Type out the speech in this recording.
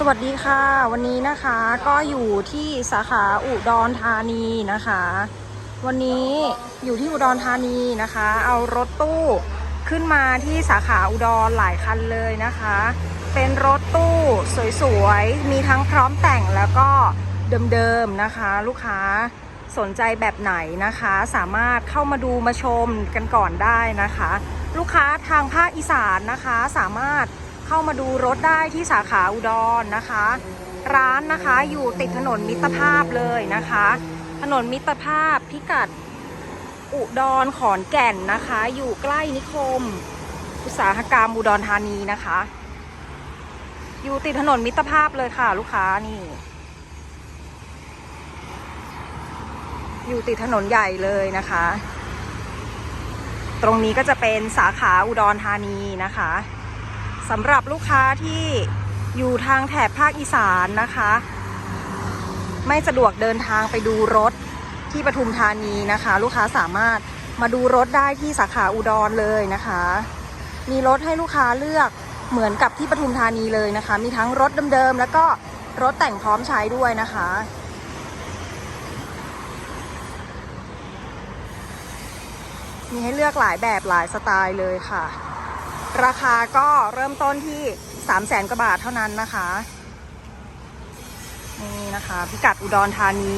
สวัสดีค่ะ วันนี้นะคะก็อยู่ที่สาขาอุดรธานีนะคะ วันนี้อยู่ที่อุดรธานีนะคะ เอารถตู้ขึ้นมาที่สาขาอุดรหลายคันเลยนะคะ เป็นรถตู้สวยๆ มีทั้งพร้อมแต่งแล้วก็เดิมๆนะคะ ลูกค้าสนใจแบบไหนนะคะ สามารถเข้ามาดูมาชมกันก่อนได้นะคะ ลูกค้าทางภาคอีสานนะคะสามารถ เข้ามาดูรถได้ที่สาขาอุดรนะคะ ร้านนะคะอยู่ติดถนนมิตรภาพเลยนะคะ ถนนมิตรภาพพิกัดอุดรขอนแก่นนะคะ อยู่ใกล้นิคม อุตสาหกรรมอุดรธานีนะคะ อยู่ติดถนนมิตรภาพเลยค่ะ ลูกค้านี่ อยู่ติดถนนใหญ่เลยนะคะ ตรงนี้ก็จะเป็นสาขาอุดรธานีนะคะ สำหรับลูกค้าที่อยู่ทางแถบภาคอีสานนะคะ ไม่สะดวกเดินทางไปดูรถที่ปทุมธานีนะคะ ลูกค้าสามารถมาดูรถได้ที่สาขาอุดรเลยนะคะ มีรถให้ลูกค้าเลือกเหมือนกับที่ปทุมธานีเลยนะคะ มีทั้งรถเดิมๆแล้วก็รถแต่งพร้อมใช้ด้วยนะคะ มีให้เลือกหลายแบบหลายสไตล์เลยค่ะ ราคาก็เริ่มต้นที่3 0 0แสนกว่าบาทเท่านั้นนะคะ นี่นะคะ พิกัดอุดรธานี